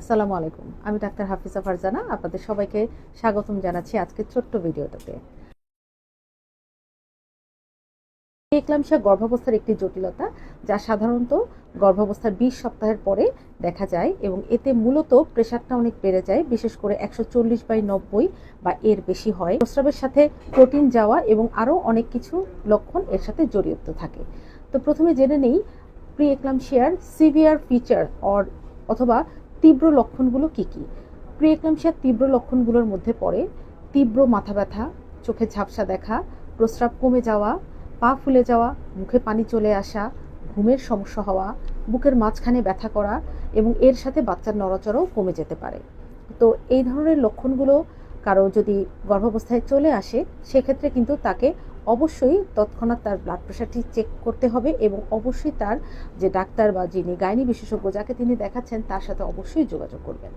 আসসালামু আলাইকুম। আমি ডাক্তার হাফিজা ফারজানা, আপনাদের সবাইকে স্বাগতম জানাচ্ছি আজকের ছোট্ট ভিডিওটাতে। এক্লামশিয়া গর্ভাবস্থার একটি জটিলতা, যা সাধারণত গর্ভাবস্থার বিশ সপ্তাহের পরে দেখা যায় এবং এতে মূলত প্রেশারটা অনেক বেড়ে যায়, বিশেষ করে একশো চল্লিশ বাই নব্বই বা এর বেশি হয়। প্রস্রাবের সাথে প্রোটিন যাওয়া এবং আরও অনেক কিছু লক্ষণ এর সাথে জড়িত থাকে। তো প্রথমে জেনে নেই প্রি এক্লামশিয়ার সিভিয়ার ফিচার অর অথবা তীব্র লক্ষণগুলো কি কি? প্রি এক্লামশিয়ার তীব্র লক্ষণগুলোর মধ্যে পড়ে, তীব্র মাথা ব্যথা, চোখে ঝাপসা দেখা, প্রস্রাব কমে যাওয়া, পা ফুলে যাওয়া, মুখে পানি চলে আসা, ঘুমের সমস্যা হওয়া, বুকের মাঝখানে ব্যথা করা এবং এর সাথে বাচ্চার নড়াচড়াও কমে যেতে পারে। তো এই ধরনের লক্ষণগুলো কারও যদি গর্ভাবস্থায় চলে আসে, সেক্ষেত্রে কিন্তু তাকে অবশ্যই তৎক্ষণাৎ তার ব্লাড প্রেশারটি চেক করতে হবে এবং অবশ্যই তার যে ডাক্তার বা যিনি গাইনি বিশেষজ্ঞ যাকে তিনি দেখাচ্ছেন, তার সাথে অবশ্যই যোগাযোগ করবেন।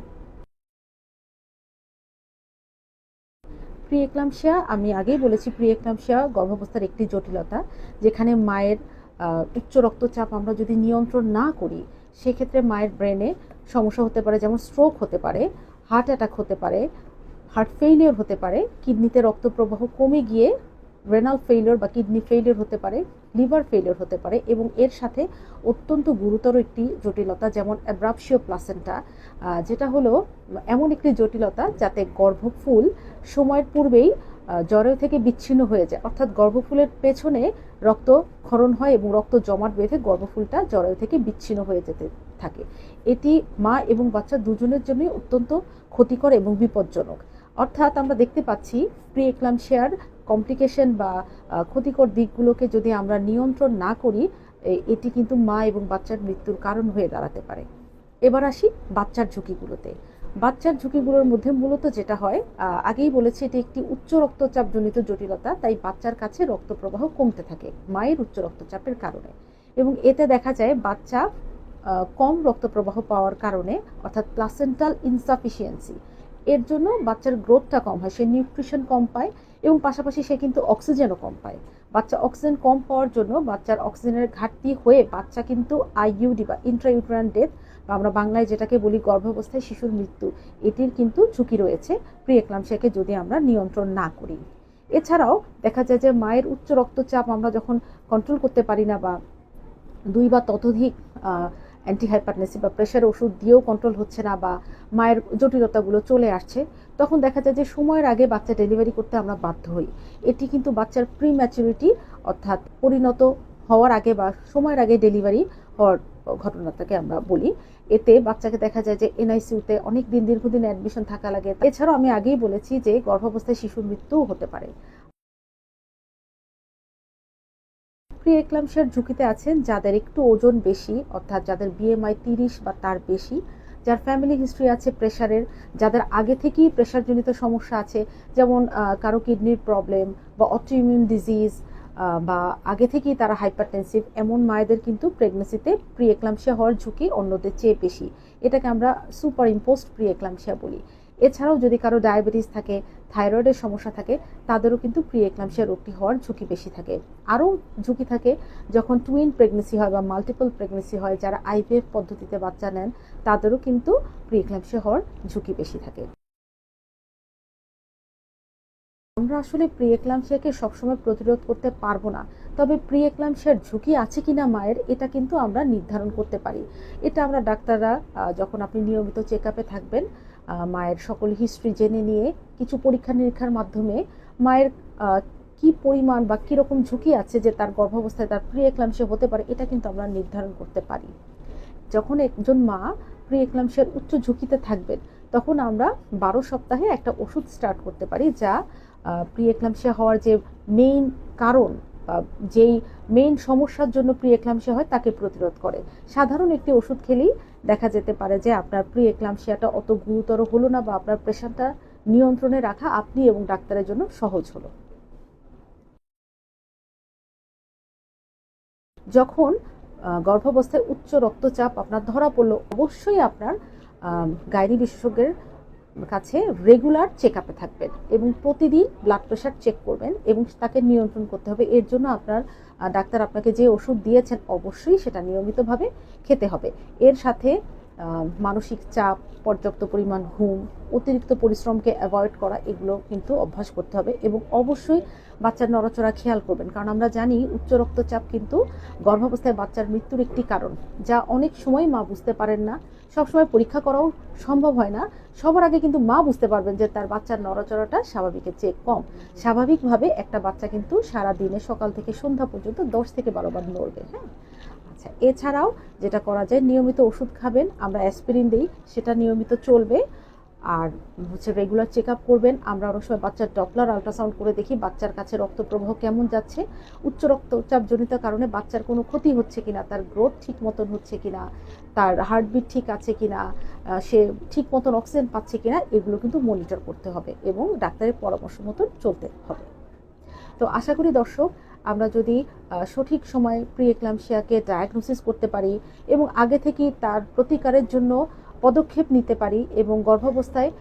প্রি এক্লামশিয়া আমি আগেই বলেছি প্রি এক্লামশিয়া গর্ভাবস্থার একটি জটিলতা, যেখানে মায়ের উচ্চ রক্তচাপ আমরা যদি নিয়ন্ত্রণ না করি, সেক্ষেত্রে মায়ের ব্রেনে সমস্যা হতে পারে, যেমন স্ট্রোক হতে পারে হার্ট অ্যাটাক হতে পারে হার্ট ফেইলিওর হতে পারে কিডনিতে রক্ত প্রবাহ কমে গিয়ে রেনাল ফেইলিওর বা কিডনি ফেইলিওর হতে পারে লিভার ফেইলিওর হতে পারে এবং এর সাথে অত্যন্ত গুরুতর একটি জটিলতা যেমন অ্যাব্রাপসিও প্লাসেন্টা যেটা হলো এমন একটি জটিলতা যাতে গর্ভফুল সময়ের পূর্বেই জরায়ু থেকে বিচ্ছিন্ন হয়ে যায়। অর্থাৎ গর্ভফুলের পেছনে রক্ত ক্ষরণ হয় এবং রক্ত জমাট বেঁধে গর্ভফুলটা জরায়ু থেকে বিচ্ছিন্ন হয়ে যেতে থাকে। এটি মা এবং বাচ্চা দুজনের জন্যই অত্যন্ত ক্ষতিকর এবং বিপজ্জনক। অর্থাৎ আমরা দেখতে পাচ্ছি প্রি এক্লামশিয়ার কমপ্লিকেশন বা ক্ষতিকর দিকগুলোকে যদি আমরা নিয়ন্ত্রণ না করি এটি কিন্তু মা এবং বাচ্চার মৃত্যুর কারণ হয়ে দাঁড়াতে পারে। এবার আসি বাচ্চার ঝুঁকিগুলোতে। বাচ্চার ঝুঁকিগুলোর মধ্যে মূলত যেটা হয় আগেই বলেছি এটি একটি উচ্চ রক্তচাপজনিত জটিলতা, তাই বাচ্চার কাছে রক্ত প্রবাহ কমতে থাকে, মায়ের উচ্চ রক্তচাপের কারণে। এবং এতে দেখা যায় বাচ্চা কম রক্ত প্রবাহ পাওয়ার কারণে, অর্থাৎ প্লাসেন্টাল ইনসাফিসিয়েন্সি এর জন্য বাচ্চার গ্রোথটা কম হয়, সে নিউট্রিশন কম পায় এবং পাশাপাশি সে কিন্তু অক্সিজেনও কম পায়। বাচ্চা অক্সিজেন কম পাওয়ার জন্য বাচ্চার অক্সিজেনের ঘাটতি হয়ে বাচ্চা কিন্তু আইইউডি বা ইন্ট্রাইউট্রান ডেথ বা আমরা বাংলায় যেটাকে বলি গর্ভাবস্থায় শিশুর মৃত্যু, এটির কিন্তু ঝুঁকি রয়েছে। প্রি এক্লামশিয়াকে যদি আমরা নিয়ন্ত্রণ না করি। এছাড়াও দেখা যায় যে মায়ের উচ্চ রক্তচাপ আমরা যখন কন্ট্রোল করতে পারি না বা দুই বা ততোধিক অ্যান্টি হাইপারনেসি বা প্রেশার ওষুধ দিয়েও কন্ট্রোল হচ্ছে না বা মায়ের জটিলতাগুলো চলে আসছে, তখন দেখা যায় যে সময়ের আগে বাচ্চা ডেলিভারি করতে আমরা বাধ্য হই। এটি কিন্তু বাচ্চার প্রি ম্যাচুরিটি অর্থাৎ পরিণত হওয়ার আগে বা সময়ের আগে ডেলিভারি হওয়ার ঘটনাটাকে আমরা বলি। এতে বাচ্চাকে দেখা যায় যে এনআইসিউতে অনেক দিন দীর্ঘদিন অ্যাডমিশন থাকা লাগে। এছাড়াও আমি আগেই বলেছি যে গর্ভাবস্থায় শিশুর মৃত্যুও হতে পারে। প্রি এক্লামশিয়ার ঝুঁকিতে আছেন যাদের একটু ওজন বেশি, অর্থাৎ যাদের বিএমআই তিরিশ বা তার বেশি, যার ফ্যামিলি হিস্ট্রি আছে প্রেশারের যাদের আগে থেকেই প্রেশারজনিত সমস্যা আছে, যেমন কারও কিডনির প্রবলেম বা অটোইমিউন ডিজিজ বা আগে থেকেই তারা হাইপারটেনসিভ এমন মায়েদের কিন্তু প্রেগনেন্সিতে প্রি এক্লামশিয়া হওয়ার ঝুঁকি অন্যদের চেয়ে বেশি। এটাকে আমরা সুপার ইম্পোস্ট প্রি এক্লামশিয়া বলি। এছাড়াও যদি কারও ডায়াবেটিস থাকে, থাইরয়েডের সমস্যা থাকে, তাদেরও কিন্তু প্রি এক্লামশিয়া রোগটি হওয়ার ঝুঁকি বেশি থাকে। আরও ঝুঁকি থাকে যখন টুইন প্রেগনেন্সি হয় বা মাল্টিপল প্রেগনেন্সি হয়, যারা আইভিএফ পদ্ধতিতে বাচ্চা নেন, তাদেরও কিন্তু প্রি এক্লামশিয়া হওয়ার ঝুঁকি বেশি থাকে। আমরা আসলে প্রি এক্লামশিয়াকে সবসময় প্রতিরোধ করতে পারব না। তবে প্রি এক্লামশিয়ার ঝুঁকি আছে কিনা মায়ের, এটা কিন্তু আমরা নির্ধারণ করতে পারি। এটা আমরা ডাক্তাররা যখন আপনি নিয়মিত চেক আপে থাকবেন মায়ের সকল হিস্ট্রি জেনে নিয়ে কিছু পরীক্ষা নিরীক্ষার মাধ্যমে মায়ের কি পরিমাণ বা কীরকম ঝুঁকি আছে যে তার গর্ভাবস্থায় তার প্রি এক্লামশিয়া হতে পারে, এটা কিন্তু আমরা নির্ধারণ করতে পারি। যখন একজন মা প্রি এক্লামশিয়ার উচ্চ ঝুঁকিতে থাকবেন, তখন আমরা বারো সপ্তাহে একটা ওষুধ স্টার্ট করতে পারি যা প্রি এক্লামশিয়া হওয়ার যে মেইন কারণ যেই মেইন সমস্যার জন্য প্রি এক্লামশিয়া হয় তাকে প্রতিরোধ করে। সাধারণ একটি ওষুধ খেলেই দেখা যেতে পারে যে আপনার প্রি এক্লামশিয়াটা অত গুরুতর হলো না বা আপনার প্রেশারটা নিয়ন্ত্রণে রাখা আপনি এবং ডাক্তারের জন্য সহজ হলো। যখন গর্ভাবস্থায় উচ্চ রক্তচাপ আপনার ধরা পড়ল, অবশ্যই আপনার গাইনি বিশেষজ্ঞের কাছে রেগুলার চেক আপে থাকবেন এবং প্রতিদিন ব্লাড প্রেশার চেক করবেন এবং তাকে নিয়ন্ত্রণ করতে হবে। এর জন্য আপনার ডাক্তার আপনাকে যে ওষুধ দিয়েছেন অবশ্যই সেটা নিয়মিতভাবে খেতে হবে। এর সাথে মানসিক চাপ, পর্যাপ্ত পরিমাণ ঘুম, অতিরিক্ত পরিশ্রমকে অ্যাভয়েড করা, এগুলো কিন্তু অভ্যাস করতে হবে এবং অবশ্যই বাচ্চার নড়াচড়া খেয়াল করবেন। কারণ আমরা জানি উচ্চ রক্তচাপ কিন্তু গর্ভাবস্থায় বাচ্চার মৃত্যুর একটি কারণ, যা অনেক সময় মা বুঝতে পারেন না। সবসময় পরীক্ষা করাও সম্ভব হয় না। সবার আগে কিন্তু মা বুঝতে পারবেন যে তার বাচ্চার নড়াচড়াটা স্বাভাবিকের চেয়ে কম। স্বাভাবিকভাবে একটা বাচ্চা কিন্তু সারা দিনে সকাল থেকে সন্ধ্যা পর্যন্ত দশ থেকে বারো বার নড়বে হ্যাঁ? আচ্ছা এছাড়াও যেটা করা যায়, নিয়মিত ওষুধ খাবেন। আমরা অ্যাসপিরিন দিই, সেটা নিয়মিত চলবে। আর হচ্ছে রেগুলার চেক আপ করবেন। আমরা অনেক সময় বাচ্চার ডপলার আল্ট্রাসাউন্ড করে দেখি, বাচ্চার কাছে রক্ত প্রবাহ কেমন যাচ্ছে, উচ্চ রক্তচাপজনিত কারণে বাচ্চার কোনো ক্ষতি হচ্ছে কিনা, তার গ্রোথ ঠিক মতন হচ্ছে কিনা, তার হার্টবিট ঠিক আছে কিনা সে ঠিক মতন অক্সিজেন পাচ্ছে কিনা, এগুলো কিন্তু মনিটর করতে হবে এবং ডাক্তারের পরামর্শ মতন চলতে হবে। তো আশা করি দর্শক, আমরা যদি সঠিক সময়ে প্রি এক্লামশিয়াকে ডায়াগনোসিস করতে পারি এবং আগে থেকেই তার প্রতিকারের জন্য পদক্ষেপ নিতে পারি এবং গর্ভাবস্থায়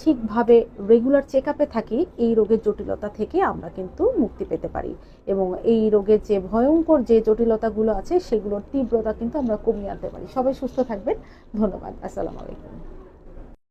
ঠিকভাবে রেগুলার চেক আপে থাকি, এই রোগের জটিলতা থেকে আমরা কিন্তু মুক্তি পেতে পারি। এবং এই রোগের যে ভয়ঙ্কর যে জটিলতাগুলো আছে, সেগুলোর তীব্রতা কিন্তু আমরা কমিয়ে আনতে পারি। সবাই সুস্থ থাকবেন। ধন্যবাদ। আসসালামু আলাইকুম।